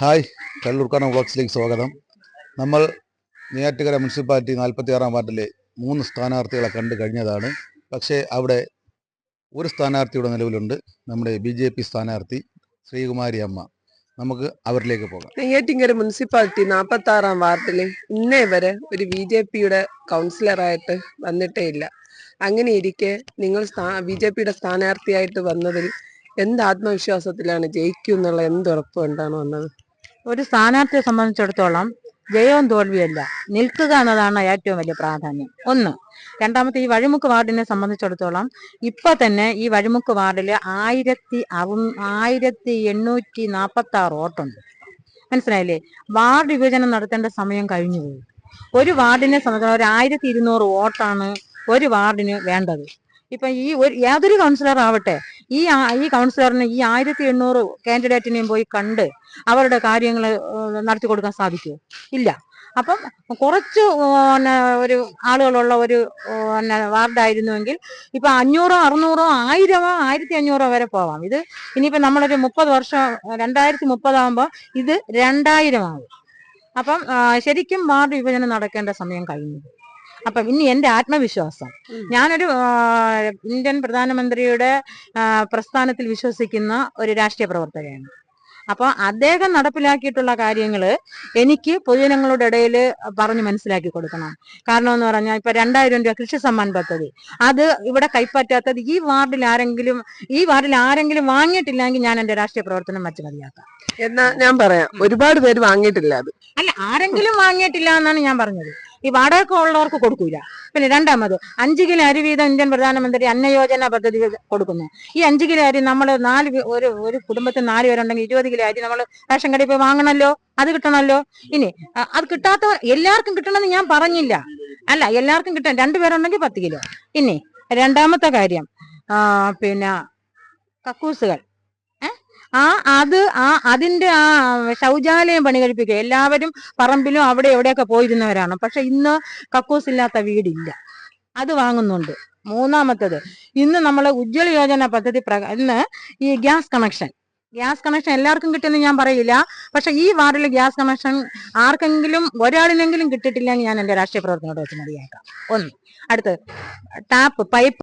Hi കള്ളൂർക്കാനം ബ്ലോക്സിലേക്ക് സ്വാഗതം. നമ്മൾ Neyyattinkara municipality നാൽപ്പത്തി ആറാം വാർഡിലെ മൂന്ന് സ്ഥാനാർത്ഥികളെ കണ്ടു കഴിഞ്ഞതാണ്. പക്ഷേ അവിടെ ഒരു സ്ഥാനാർത്ഥിയുടെ നിലവിലുണ്ട്. നമ്മുടെ ബി ജെ പി സ്ഥാനാർത്ഥി ശ്രീകുമാരി അമ്മ. നമുക്ക് അവരിലേക്ക് പോകാം. നെയ്യാറ്റിങ്കര മുനിസിപ്പാലിറ്റി നാൽപ്പത്തി ആറാം വാർഡിൽ ഇന്നേ വരെ ഒരു ബി ജെ പിയുടെ കൗൺസിലറായിട്ട് വന്നിട്ടേ ഇല്ല. അങ്ങനെ ഇരിക്കെ നിങ്ങൾ ബി ജെ പിയുടെ സ്ഥാനാർത്ഥിയായിട്ട് വന്നതിൽ എന്ത് ആത്മവിശ്വാസത്തിലാണ് ജയിക്കും എന്നുള്ള എന്ത് ഉറപ്പ് കൊണ്ടാണ് വന്നത്? ഒരു സ്ഥാനാർത്ഥിയെ സംബന്ധിച്ചിടത്തോളം ജയവും തോൽവിയല്ല. നിൽക്കുക എന്നതാണ് ഏറ്റവും വലിയ പ്രാധാന്യം. ഒന്ന്. രണ്ടാമത്തെ ഈ വഴിമുക്ക് വാർഡിനെ സംബന്ധിച്ചിടത്തോളം ഇപ്പൊ തന്നെ ഈ വഴിമുക്ക് വാർഡിൽ ആയിരത്തി അറു ആയിരത്തി എണ്ണൂറ്റി നാൽപ്പത്തി ആറ് വോട്ടുണ്ട്. മനസ്സിലായില്ലേ? വാർഡ് വിഭജനം നടത്തേണ്ട സമയം കഴിഞ്ഞു പോയി. ഒരു വാർഡിനെ സംബന്ധിച്ചിടത്തോളം ഒരു ആയിരത്തി ഇരുന്നൂറ് വോട്ടാണ് ഒരു വാർഡിന് വേണ്ടത്. ഇപ്പൊ ഈ ഒരു ഏതൊരു കൗൺസിലർ ആവട്ടെ ഈ ഈ കൗൺസിലറിന് ഈ ആയിരത്തി എണ്ണൂറ് കാൻഡിഡേറ്റിനെയും പോയി കണ്ട് അവരുടെ കാര്യങ്ങൾ നടത്തി കൊടുക്കാൻ സാധിക്കുമോ ഇല്ല. അപ്പം കുറച്ച് പിന്നെ ഒരു ആളുകളുള്ള ഒരു പിന്നെ വാർഡായിരുന്നുവെങ്കിൽ ഇപ്പം അഞ്ഞൂറോ അറുന്നൂറോ ആയിരമോ ആയിരത്തി അഞ്ഞൂറോ വരെ പോവാം. ഇത് ഇനിയിപ്പോൾ നമ്മളൊരു മുപ്പത് വർഷം രണ്ടായിരത്തി മുപ്പതാകുമ്പോൾ ഇത് രണ്ടായിരം ആവും അപ്പം ശരിക്കും വാർഡ് വിഭജനം നടക്കേണ്ട സമയം കഴിഞ്ഞു. അപ്പം ഇനി എന്റെ ആത്മവിശ്വാസം. ഞാനൊരു ഇന്ത്യൻ പ്രധാനമന്ത്രിയുടെ പ്രസ്ഥാനത്തിൽ വിശ്വസിക്കുന്ന ഒരു രാഷ്ട്രീയ പ്രവർത്തകയാണ്. അപ്പോൾ അദ്ദേഹം നടപ്പിലാക്കിയിട്ടുള്ള കാര്യങ്ങൾ എനിക്ക് പൊതുജനങ്ങളുടെ ഇടയിൽ പറഞ്ഞു മനസ്സിലാക്കി കൊടുക്കണം. കാരണം എന്ന് പറഞ്ഞാൽ ഇപ്പൊ രണ്ടായിരം രൂപ കൃഷി സമ്മാൻ പദ്ധതി. അത് ഇവിടെ കൈപ്പറ്റാത്തത് ഈ വാർഡിൽ ആരെങ്കിലും ഈ വാർഡിൽ ആരെങ്കിലും വാങ്ങിയിട്ടില്ലെങ്കിൽ ഞാൻ എന്റെ രാഷ്ട്രീയ പ്രവർത്തനം മറ്റു മതിയാക്കാം. എന്നാ ഞാൻ പറയാം. ഒരുപാട് പേര് വാങ്ങിയിട്ടില്ല അത്. അല്ല ആരെങ്കിലും വാങ്ങിയിട്ടില്ല എന്നാണ് ഞാൻ പറഞ്ഞത്. ഈ വാടക ഉള്ളവർക്ക് കൊടുക്കൂല. പിന്നെ രണ്ടാമത് അഞ്ച് കിലോ അരി വീതം ഇന്ത്യൻ പ്രധാനമന്ത്രി അന്നയോജന പദ്ധതി കൊടുക്കുന്നു. ഈ അഞ്ച് കിലോ അരി നമ്മൾ നാല് ഒരു ഒരു കുടുംബത്തിൽ നാല് പേരുണ്ടെങ്കിൽ ഇരുപത് കിലോ അരി നമ്മൾ റേഷൻ കടയിൽ പോയി വാങ്ങണമല്ലോ അത് കിട്ടണമല്ലോ ഇനി അത് കിട്ടാത്ത എല്ലാവർക്കും കിട്ടണമെന്ന് ഞാൻ പറഞ്ഞില്ല. അല്ല എല്ലാവർക്കും കിട്ടാൻ രണ്ടുപേരുണ്ടെങ്കിൽ പത്ത് കിലോ. ഇനി രണ്ടാമത്തെ കാര്യം പിന്നെ കക്കൂസുകൾ? ആ അത് ആ അതിന്റെ ആ ശൗചാലയം പണി കഴിപ്പിക്കുക എല്ലാവരും പറമ്പിലും അവിടെ എവിടെയൊക്കെ പോയിരുന്നവരാണ്. പക്ഷെ ഇന്ന് കക്കൂസ് ഇല്ലാത്ത വീടില്ല. അത് വാങ്ങുന്നുണ്ട്. മൂന്നാമത്തത് ഇന്ന് നമ്മൾ ഉജ്ജ്വല യോജന പദ്ധതി പ്രകാരം ഇന്ന് ഈ ഗ്യാസ് കണക്ഷൻ. ഗ്യാസ് കണക്ഷൻ എല്ലാവർക്കും കിട്ടുമെന്ന് ഞാൻ പറയില്ല. പക്ഷെ ഈ വാർഡിൽ ഗ്യാസ് കണക്ഷൻ ആർക്കെങ്കിലും ഒരാളിനെങ്കിലും എന്ന് ഞാൻ എന്റെ രാഷ്ട്രീയ പ്രവർത്തനോട് വെച്ച് മതിയാക്കാം. ഒന്ന് അടുത്ത് ടാപ്പ് പൈപ്പ്